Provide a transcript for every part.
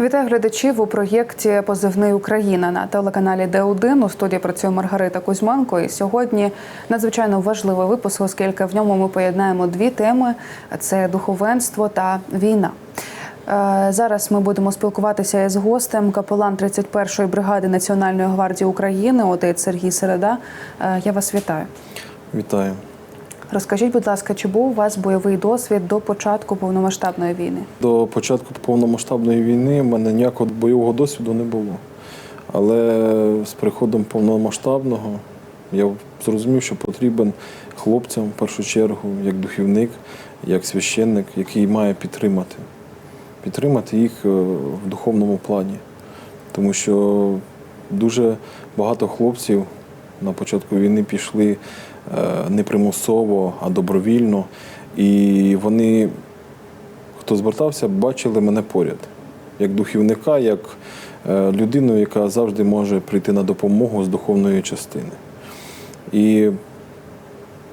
Вітаю глядачів у проєкті Позивний Україна на телеканалі Д1. У студії працює Маргарита Кузьменко. І сьогодні надзвичайно важливий випуск, оскільки в ньому ми поєднаємо дві теми: це духовенство та війна. Е, Зараз ми будемо спілкуватися із гостем капелан 31-ї бригади Національної гвардії України, отець Сергій Середа. Е, Я вас вітаю. Вітаю. Розкажіть, будь ласка, чи був у вас бойовий досвід до початку повномасштабної війни? До початку повномасштабної війни в мене ніякого бойового досвіду не було. Але з приходом повномасштабного я зрозумів, що потрібен хлопцям в першу чергу, як духівник, як священник, який має підтримати. Підтримати їх е, в духовному плані. Тому що дуже багато хлопців на початку війни пішли не примусово, а добровільно. І вони хто звертався, бачили мене поряд, як духівника, як е, людину, яка завжди може прийти на допомогу з духовної частини. І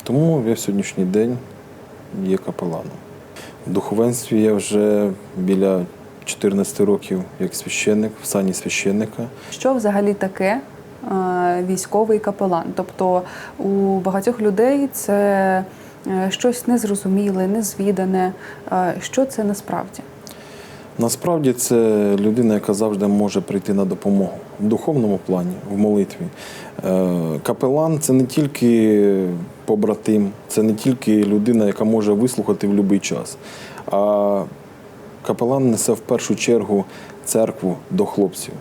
тому я в сьогоднішній день є капеланом. В духовенстві я вже біля 14 років як священник, в сані священника. Що взагалі таке е, військовий капелан? Тобто у багатьох людей це е, щось незрозуміле, незвідане. Е, Що це насправді? Насправді це людина, яка завжди може прийти на допомогу в духовному плані, в молитві. Е, Капелан це не тільки побратим, це не тільки людина, яка може вислухати в будь-який час. А капелан несе в першу чергу церкву до хлопців.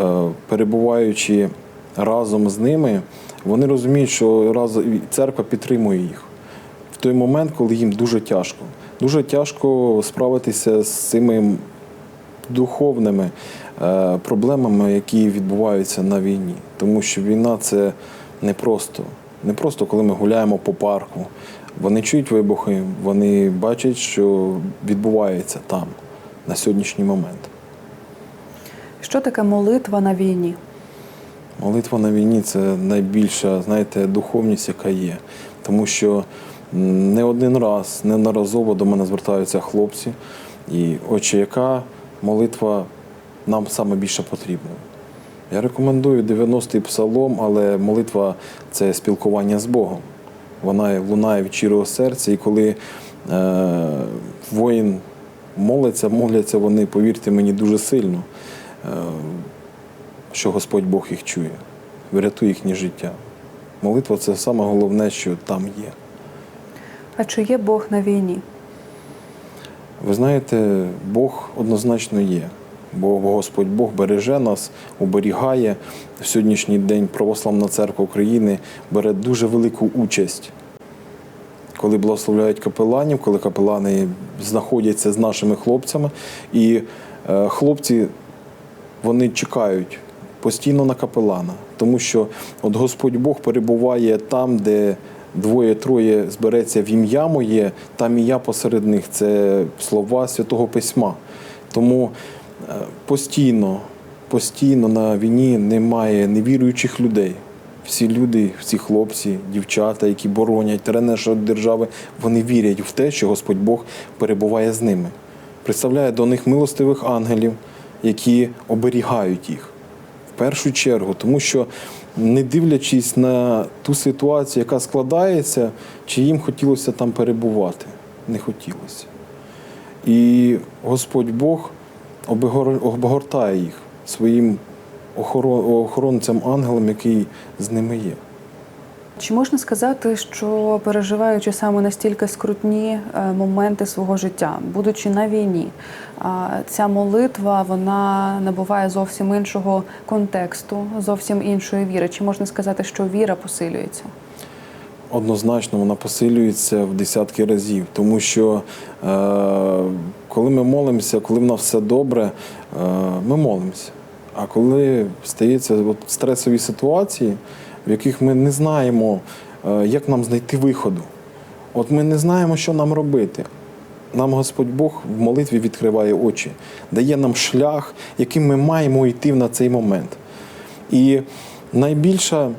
Е, Перебуваючи разом з ними, вони розуміють, що раз- церква підтримує їх в той момент, коли їм дуже тяжко. Дуже тяжко справитися з цими духовними е, проблемами, які відбуваються на війні. Тому що війна це не просто. Не просто коли ми гуляємо по парку. Вони чують вибухи, вони бачать, що відбувається там на сьогоднішній момент. Що таке молитва на війні? Молитва на війні це найбільша, знаєте, духовність, яка є. Тому що не один раз, неодноразово до мене звертаються хлопці, і отче, яка молитва нам саме більше потрібна. Я рекомендую 90-й псалом, але молитва це спілкування з Богом. Вона лунає від щирого серця, і коли е, воїн молиться, моляться вони, повірте мені, дуже сильно. Е, що Господь Бог їх чує, врятує їхнє життя. Молитва це саме головне, що там є. А чи є Бог на війні? Ви знаєте, Бог однозначно є. Бо Господь Бог береже нас, оберігає. В сьогоднішній день Православна церква України бере дуже велику участь. Коли благословляють капеланів, коли капелани знаходяться з нашими хлопцями, і е, хлопці вони чекають постійно на капелана, тому що от Господь Бог перебуває там, де двоє-троє збереться в ім'я моє, там і я посеред них. Це слова Святого Письма. Тому е, постійно, постійно на війні немає невіруючих людей. Всі люди, всі хлопці, дівчата, які боронять терени нашої держави, вони вірять в те, що Господь Бог перебуває з ними. Представляє до них милостивих ангелів, які оберігають їх першу чергу, тому що не дивлячись на ту ситуацію, яка складається, чи їм хотілося там перебувати, не хотілося. І Господь Бог обгортає їх своїм охоронцям ангелом, який з ними є. Чи можна сказати, що переживаючи саме настільки скрутні е, моменти свого життя, будучи на війні, а, ця молитва вона набуває зовсім іншого контексту, зовсім іншої віри? Чи можна сказати, що віра посилюється? однозначно вона посилюється в десятки разів, тому що е, коли ми молимося, коли в нас все добре, е, ми молимося. А коли стається от стресові ситуації, в яких ми не знаємо, е, як нам знайти виходу. От ми не знаємо, що нам робити. Нам Господь Бог в молитві відкриває очі, дає нам шлях, яким ми маємо йти на цей момент. І найбільша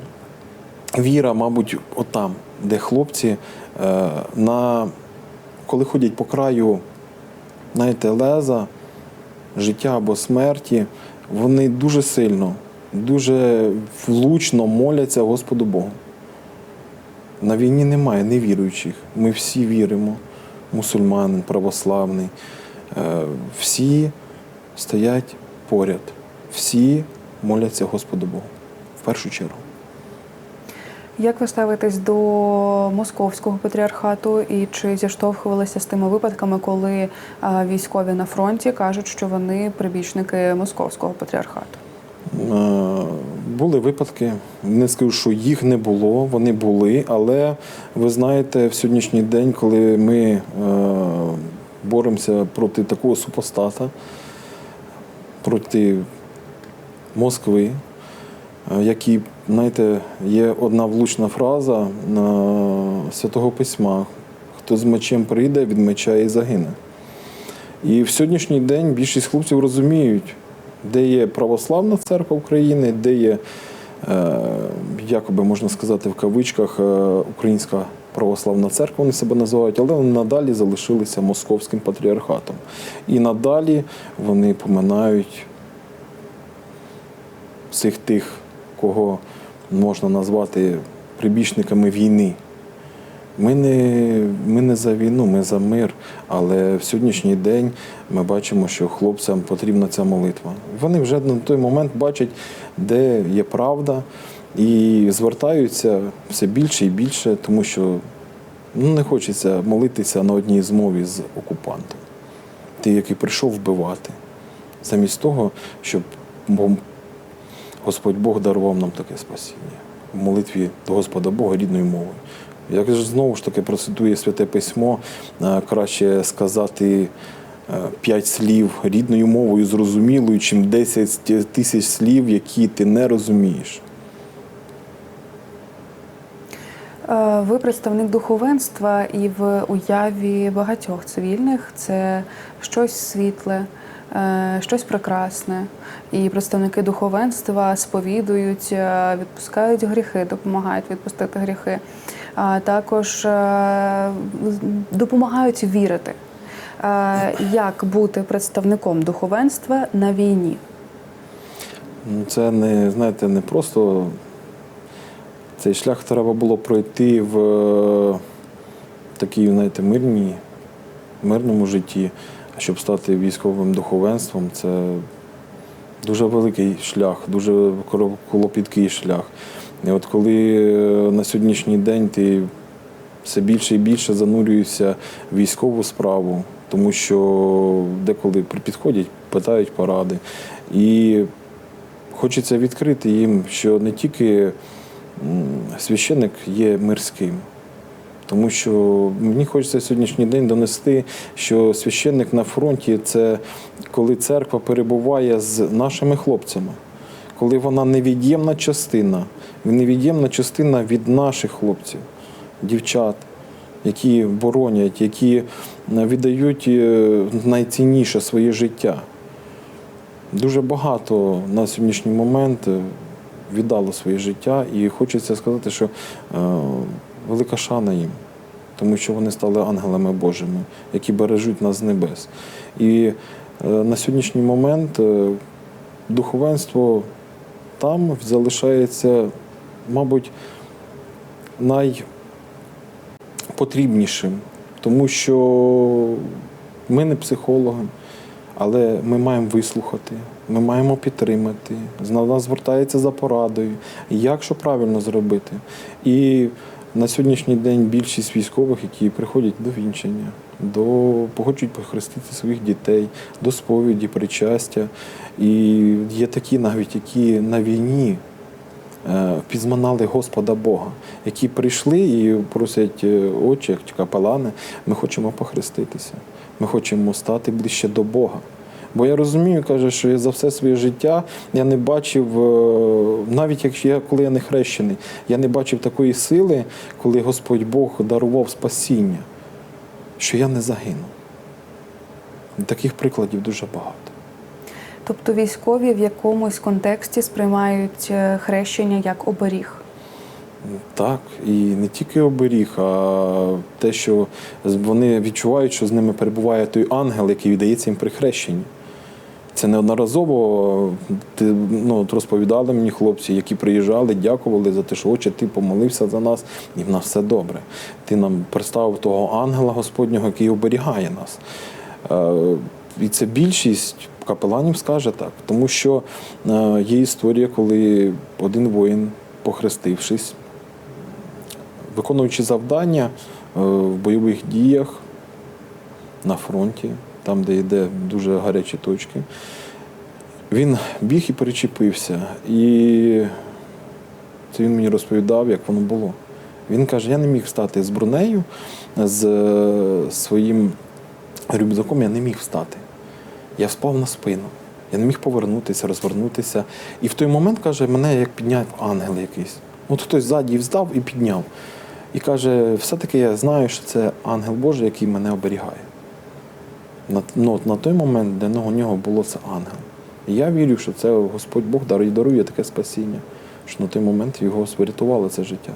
віра, мабуть, отам, де хлопці, е, на, коли ходять по краю, знаєте, леза, життя або смерті, вони дуже сильно, дуже влучно моляться Господу Богу. На війні немає невіруючих. Ми всі віримо, мусульманин, православний. Е, Всі стоять поряд, всі моляться Господу Богу. В першу чергу. Як ви ставитесь до московського патріархату і чи зіштовхувалися з тими випадками, коли військові на фронті кажуть, що вони прибічники московського патріархату? Е, Були випадки, не скажу, що їх не було, вони були, але ви знаєте, в сьогоднішній день, коли ми е, боремося проти такого супостата, проти Москви, е, які, знаєте, є одна влучна фраза на Святого Письма: хто з мечем прийде, від меча і загине. І в сьогоднішній день більшість хлопців розуміють, де є православна церква України, де є, е, якоби можна сказати, в кавичках е, Українська православна церква, вони себе називають, але вони надалі залишилися московським патріархатом. І надалі вони поминають всіх тих, кого можна назвати прибічниками війни. Ми не, ми не за війну, ми за мир. Але в сьогоднішній день ми бачимо, що хлопцям потрібна ця молитва. Вони вже на той момент бачать, де є правда, і звертаються все більше і більше, тому що ну, не хочеться молитися на одній змові з окупантом. Ти, який прийшов вбивати, замість того, щоб Господь Бог дарував нам таке спасіння в молитві до Господа Бога рідною мовою. Як ж знову ж таки процитує Святе Письмо, е, краще сказати е, п'ять слів рідною мовою зрозумілою, чим 10 тисяч слів, які ти не розумієш. Е, Ви представник духовенства, і в уяві багатьох цивільних це щось світле, щось прекрасне. І представники духовенства сповідують, відпускають гріхи, допомагають відпустити гріхи, також е, допомагають вірити. Е, Як бути представником духовенства на війні? Ну, Це не, знаєте, не просто цей шлях треба було пройти в е, такій, знаєте, мирній, мирному житті. Щоб стати військовим духовенством, це дуже великий шлях, дуже клопіткий шлях. І от коли е, на сьогоднішній день ти все більше і більше занурюєшся в військову справу, тому що деколи підходять, питають поради. І хочеться відкрити їм, що не тільки м, священик є мирським. Тому що мені хочеться сьогоднішній день донести, що священник на фронті це коли церква перебуває з нашими хлопцями, коли вона невід'ємна частина, невід'ємна частина від наших хлопців, дівчат, які боронять, які віддають е, найцінніше своє життя. Дуже багато на сьогоднішній момент е, віддало своє життя, і хочеться сказати, що е, велика шана їм, тому що вони стали ангелами Божими, які бережуть нас з небес. І е, на сьогоднішній момент е, духовенство там залишається, мабуть, найпотрібнішим, тому що ми не психологи, але ми маємо вислухати, ми маємо підтримати. З нас звертається за порадою, як що правильно зробити. І на сьогоднішній день більшість військових, які приходять до вінчання, до хочуть похрестити своїх дітей, до сповіді, причастя. І є такі навіть, які на війні е, впізнали Господа Бога, які прийшли і просять е, отче, чи капелани, ми хочемо похреститися. Ми хочемо стати ближче до Бога. Бо я розумію, каже, що я за все своє життя я не бачив, е, навіть якщо я коли я не хрещений, я не бачив такої сили, коли Господь Бог дарував спасіння, що я не загинув. Таких прикладів дуже багато. Тобто військові в якомусь контексті сприймають е, хрещення як оберіг. Так, і не тільки оберіг, а те, що вони відчувають, що з ними перебуває той ангел, який віддається їм при хрещенні. Це неодноразово ти, ну, розповідали мені хлопці, які приїжджали, дякували за те, що отче, ти помолився за нас, і в нас все добре. Ти нам представив того ангела Господнього, який оберігає нас. Е, І це більшість капеланів скаже так, тому що е, є історія, коли один воїн, похрестившись, виконуючи завдання е, в бойових діях на фронті, там, де йде дуже гарячі точки, він біг і перечепився. І це він мені розповідав, як воно було. Він каже: я не міг встати з бронею, з е, своїм рюкзаком я не міг встати. Я спав на спину. Я не міг повернутися, розвернутися. І в той момент, каже, мене як підняв ангел якийсь. От хтось ззаді встав і підняв. І каже, все-таки я знаю, що це ангел Божий, який мене оберігає. На, ну, на той момент для нього, було це ангел. І я вірю, що це Господь Бог дарує, дарує таке спасіння, що на той момент його врятувало це життя.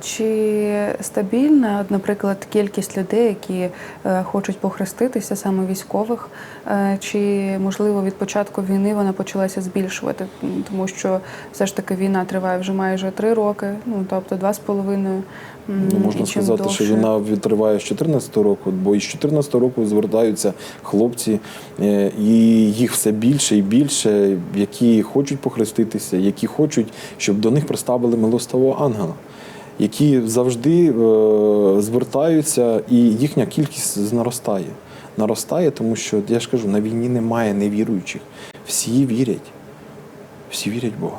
Чи стабільна, наприклад, кількість людей, які е, хочуть похреститися, саме військових, Е, чи можливо від початку війни вона почалася збільшувати? Тому що все ж таки війна триває вже майже три роки, ну тобто два з половиною. Ну, можна і чим сказати, довше- що війна триває з 14 року, бо із 14 року звертаються хлопці, е, і їх все більше і більше, які хочуть похреститися, які хочуть, щоб до них приставили милостивого ангела, які завжди е, звертаються, і їхня кількість наростає. Наростає, тому що я ж кажу, на війні немає невіруючих. Всі вірять, всі вірять в Бога.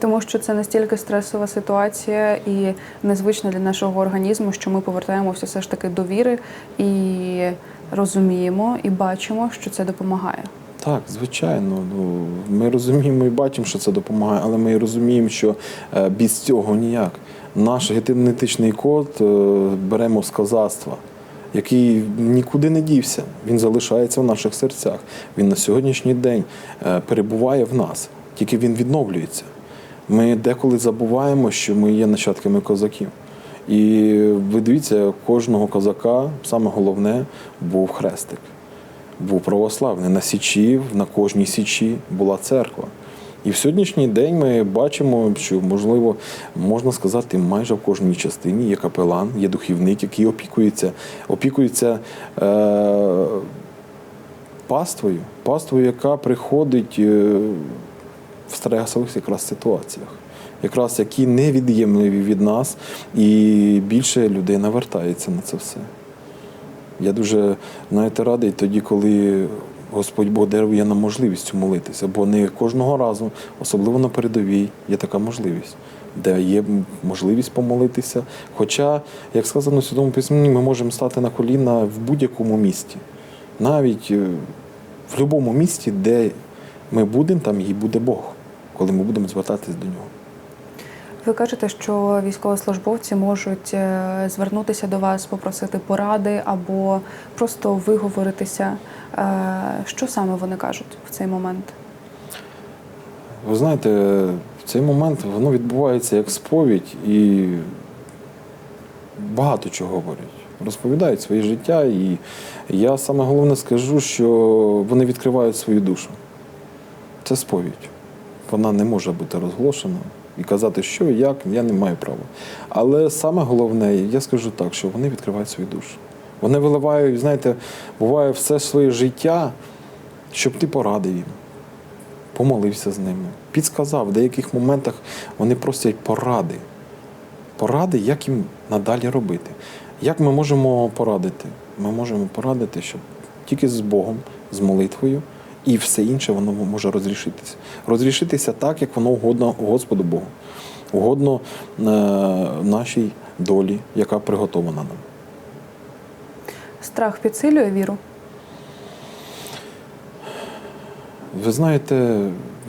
Тому що це настільки стресова ситуація і незвична для нашого організму, що ми повертаємося все ж таки до віри і розуміємо і бачимо, що це допомагає. Так, звичайно. Ну, ми розуміємо і бачимо, що це допомагає, але ми розуміємо, що е, без цього ніяк. Наш генетичний код е, беремо з козацтва, який нікуди не дівся. Він залишається в наших серцях. Він на сьогоднішній день е, перебуває в нас, тільки він відновлюється. Ми деколи забуваємо, що ми є нащадками козаків. І ви дивіться, кожного козака саме головне був хрестик був православний. На Січі, на кожній Січі була церква. І в сьогоднішній день ми бачимо, що можливо можна сказати, майже в кожній частині є капелан, є духівник, який опікується, опікується е, паствою, паствою, яка приходить е, в стресових якраз ситуаціях, якраз які невід'ємливі від нас, і більше людей навертається на це все. Я дуже знаєте, радий тоді, коли Господь Бог дарує нам можливість молитися, бо не кожного разу, особливо на передовій, є така можливість, де є можливість помолитися. Хоча, як сказано в Святому Письмі, ми можемо стати на коліна в будь-якому місті, навіть е, в будь-якому місті, де ми будемо, там і буде Бог, коли ми будемо звертатись до нього. Ви кажете, що військовослужбовці можуть е, звернутися до вас, попросити поради або просто виговоритися. Е, Що саме вони кажуть в цей момент? Ви знаєте, в цей момент воно відбувається як сповідь і багато чого говорять. Розповідають своє життя, і я саме головне скажу, що вони відкривають свою душу. Це сповідь. Вона не може бути розголошена і казати, що як, я не маю права. Але саме головне, я скажу так, що вони відкривають свою душу. Вони виливають, знаєте, буває все своє життя, щоб ти порадив їм помолився з ними, підсказав, в деяких моментах вони просять поради. Поради, як їм надалі робити. Як ми можемо порадити? Ми можемо порадити, щоб тільки з Богом, з молитвою, і все інше воно може розрішитися. Розрішитися так, як воно угодно Господу Богу, угодно е, нашій долі, яка приготована нам. страх підсилює віру? Ви знаєте,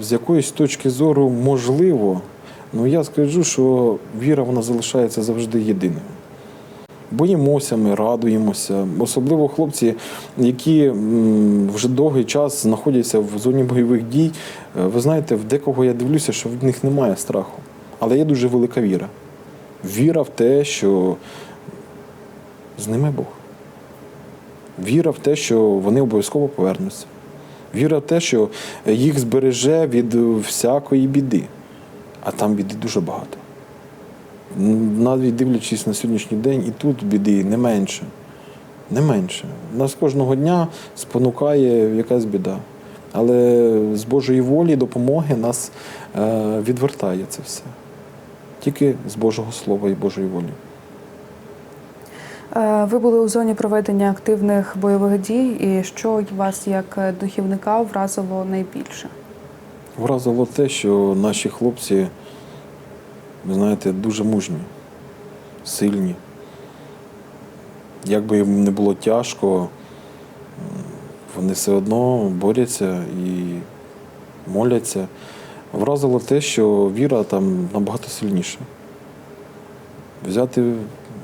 з якоїсь точки зору можливо, ну я скажу, що віра вона залишається завжди єдиною. Боїмося, ми радуємося, особливо хлопці, які вже довгий час знаходяться в зоні бойових дій. Е, Ви знаєте, в декого я дивлюся, що в них немає страху. Але є дуже велика віра. Віра в те, що з ними Бог. Віра в те, що вони обов'язково повернуться. Віра в те, що їх збереже від всякої біди. А там біди дуже багато. Навіть дивлячись на сьогоднішній день, і тут біди не менше. Не менше. Нас кожного дня спонукає якась біда. Але з Божої волі, допомоги нас е, відвертає це все. Тільки з Божого Слова і Божої волі. Е, Ви були у зоні проведення активних бойових дій, і що вас як духівника вразило найбільше? Вразило те, що наші хлопці, ви знаєте, дуже мужні, сильні. Як би їм не було тяжко, вони все одно борються і моляться. Вразило те, що віра там набагато сильніша. Взяти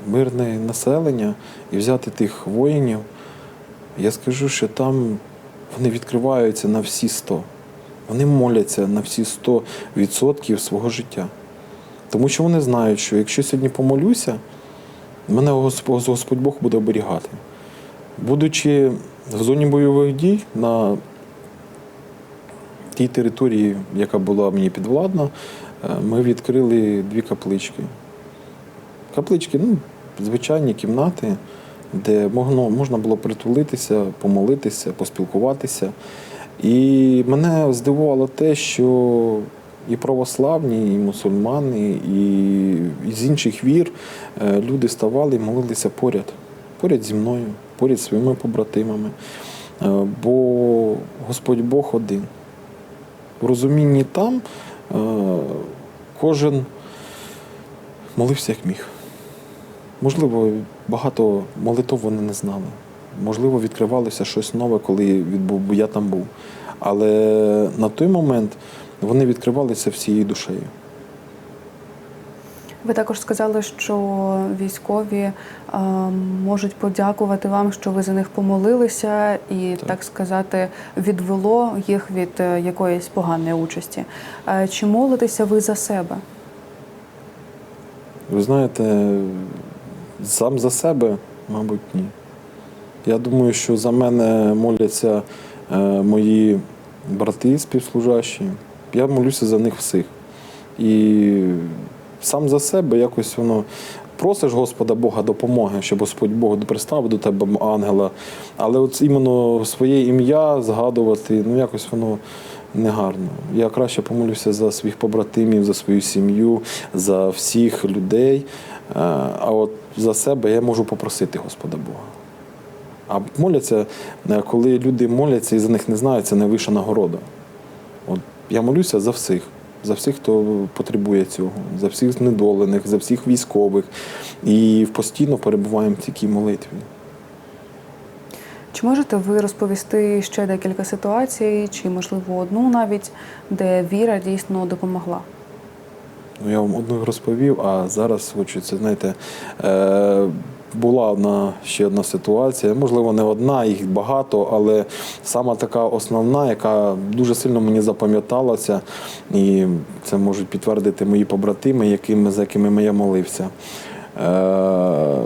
мирне населення і взяти тих воїнів, я скажу, що там вони відкриваються на всі сто. Вони моляться на всі 100% свого життя. Тому що вони знають, що якщо сьогодні помолюся, мене Господь Бог буде оберігати. Будучи в зоні бойових дій на тій території, яка була мені підвладна, е, ми відкрили дві каплички. Каплички, ну, звичайні кімнати, де можна було притулитися, помолитися, поспілкуватися. І мене здивувало те, що і православні, і мусульмани, і, з інших вір е, люди ставали і молилися поряд, поряд зі мною, поряд своїми побратимами. Е, Бо Господь Бог один. В розумінні там е, кожен молився як міг. Можливо, багато молитов вони не знали. Можливо, відкривалося щось нове, коли я там був. Але на той момент вони відкривалися всією душею. Ви також сказали, що військові е, можуть подякувати вам, що ви за них помолилися, і так, сказати, відвело їх від е, якоїсь поганої участі. Е, Чи молитеся ви за себе? Ви знаєте, сам за себе, мабуть, ні. Я думаю, що за мене моляться е, мої брати співслужащі. Я молюся за них всіх. І сам за себе якось воно. Просиш Господа Бога допомоги, щоб Господь Бог приставив до тебе ангела. Але от іменно своє ім'я згадувати, ну якось воно негарно. Я краще помолюся за своїх побратимів, за свою сім'ю, за всіх людей. Е, А от за себе я можу попросити Господа Бога. А моляться, е, коли люди моляться і за них не знають, це найвища нагорода. От я молюся за всіх, за всіх, хто потребує цього, за всіх знедолених, за всіх військових. І постійно перебуваємо в такій молитві. Чи можете ви розповісти ще декілька ситуацій, чи можливо одну навіть, де віра дійсно допомогла? Ну, я вам одну розповів, а зараз це, знаєте, е, була одна ще одна ситуація. Можливо, не одна, їх багато, але сама така основна, яка дуже сильно мені запам'яталася, і це можуть підтвердити мої побратими, якими, за якими я молився. Е,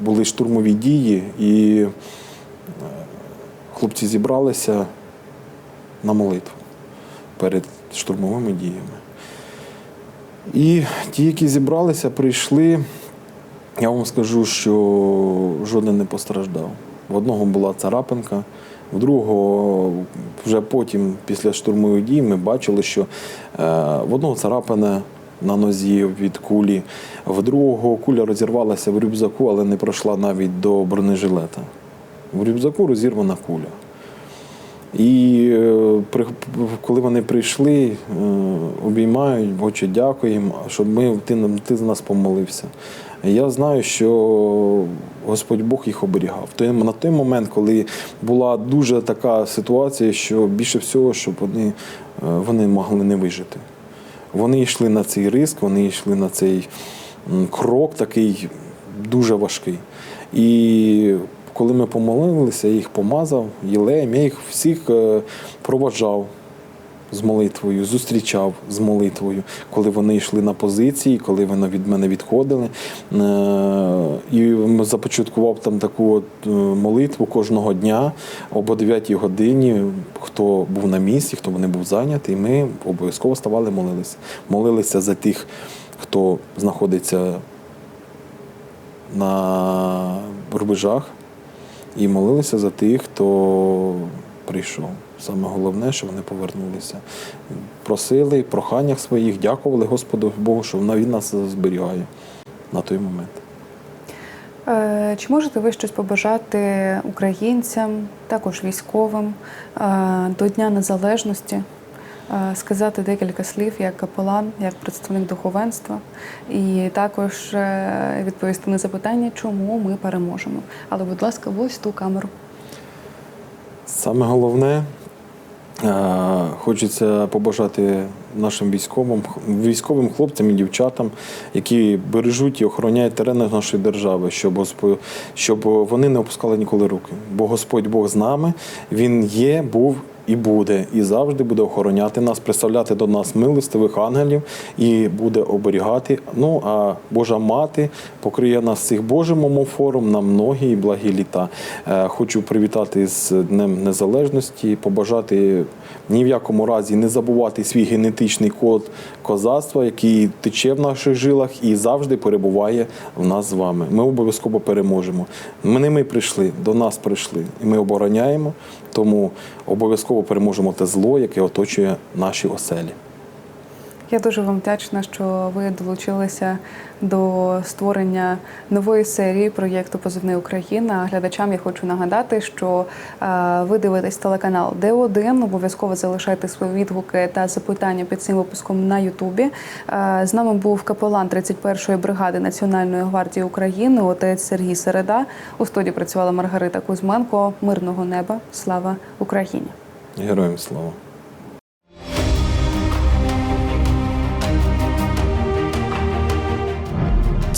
були штурмові дії, і е, хлопці зібралися на молитву перед штурмовими діями. І ті, які зібралися, прийшли. Я вам скажу, що жоден не постраждав. В одного була царапинка, в другого вже потім, після штурмових дій, ми бачили, що е, в одного царапина на нозі від кулі, в другого куля розірвалася в рюкзаку, але не пройшла навіть до бронежилета. В рюкзаку розірвана куля. І е, коли вони прийшли, е, обіймають, Боче, дякуємо, щоб ми, ти, ти за нас помолився. Я знаю, що Господь Бог їх оберігав. На той момент, коли була дуже така ситуація, що більше всього, щоб вони, е, вони могли не вижити. Вони йшли на цей риск, вони йшли на цей крок такий дуже важкий. І коли ми помолилися, я їх помазав, єлеєм, я їх всіх е, проводжав з молитвою, зустрічав з молитвою, коли вони йшли на позиції, коли вони від мене відходили. Е, І започаткував там таку от е, молитву кожного дня об 9 годині. Хто був на місці, хто не був зайнятий, ми обов'язково ставали, молилися. Молилися за тих, хто знаходиться на рубежах, і молилися за тих, хто прийшов. Саме головне, що вони повернулися. Просили проханнях своїх, дякували Господу Богу, що він нас зберігає на той момент. Е, Чи можете ви щось побажати українцям, також військовим е, до Дня Незалежності? Е, Сказати декілька слів як капелан, як представник духовенства, і також відповісти на запитання, чому ми переможемо. Але, будь ласка, ось ту камеру. Саме головне, хочеться побажати нашим військовим, військовим хлопцям і дівчатам, які бережуть і охороняють терени нашої держави, щоб, Господь, щоб вони не опускали ніколи руки. Бо Господь Бог з нами, Він є, був і буде, і завжди буде охороняти нас, представляти до нас милостивих ангелів і буде оберігати. Ну а Божа мати покриє нас цих Божим омофором на многі і благі літа. Е, Хочу привітати з Днем Незалежності, побажати ні в якому разі не забувати свій генетичний код козацтва, який тече в наших жилах і завжди перебуває в нас з вами. Ми обов'язково переможемо. Не ми прийшли, до нас прийшли, і ми обороняємо, тому обов'язково переможемо те зло, яке оточує наші оселі. Я дуже вам вдячна, що ви долучилися до створення нової серії проєкту Позивний Україна. Глядачам я хочу нагадати, що е, ви дивитесь телеканал Д1. Обов'язково залишайте свої відгуки та запитання під цим випуском на Ютубі. Е, з нами був капелан 31-ї бригади Національної гвардії України, отець Сергій Середа. У студії працювала Маргарита Кузьменко. Мирного неба. Слава Україні! Героям слава!